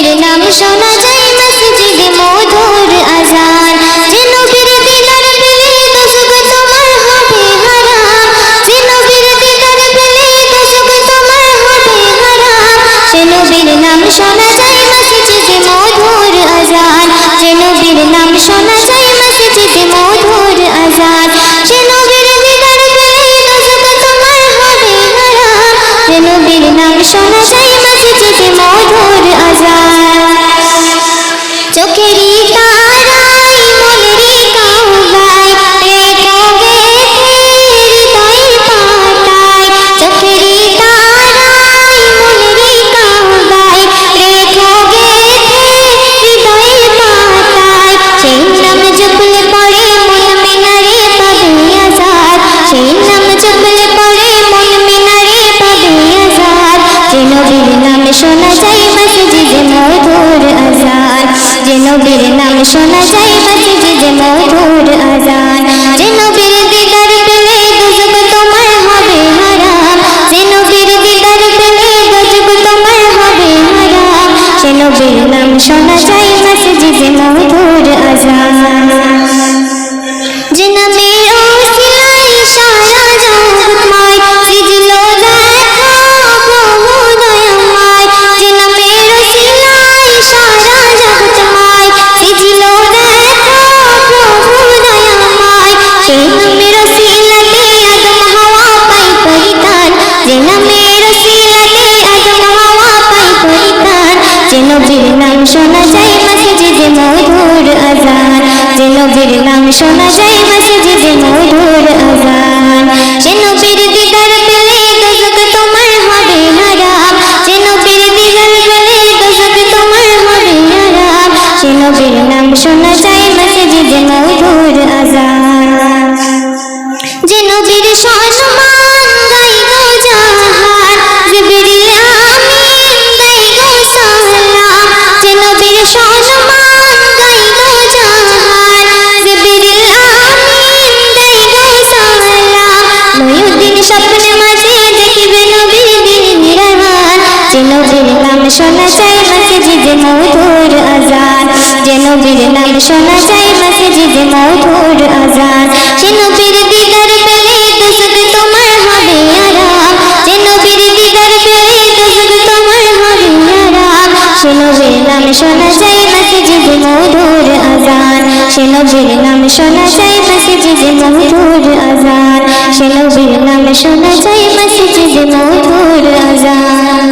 নবীর নাম শোনা যায় মসজিদে মধুর আজান। যে নবীর দিদার পেলে তোমার হবে হারাম যে নবীর দিদার পেলে তোমার হবে হারাম নবীর নাম শোনা যায় মধুর আজান। যে নবীর নাম শোনা যায় মধুর আজান। সে নবীর দিদার পেলে তোমার হবে হারাম যে নবীর নাম শোনা শোনা যায় মসজিদে মধুর আজান। যে নবীর নাম শোনা যায় মসজিদে মধুর আজান। যে নবীর দিদার পেলে গজব তোমার হবে হারাম। যে নবীর দিদার পেলে গজব তোমার হবে হারাম। যে নবীর নাম শোনা যায় মসজিদে নবীর নাম শোনা যায় মসজিদে মধুর আজান। যে নবীর নাম শোনা যায় মসজিদে মধুর আজান। স্বপ্নে মাঝে দেখিবে নবীর যে নবীর নাম শোনা যায় মসজিদে মধুর আজান। যে নবীর নাম শোনা যায় মসজিদে মধুর আজান। সে নবীর দিদার পেলে দোজখ তোমার হবে আরাম। যে নবীর দিদার পেলে দোজখ তোমার হবে আরাম। সে নবীর নাম শোনা যায় মসজিদে মধুর আজান। সে নবীর নাম শোনা যায় মসজিদে মধুর আজান। সে নবীর শোনা যায় মসজিদ মধুর আজান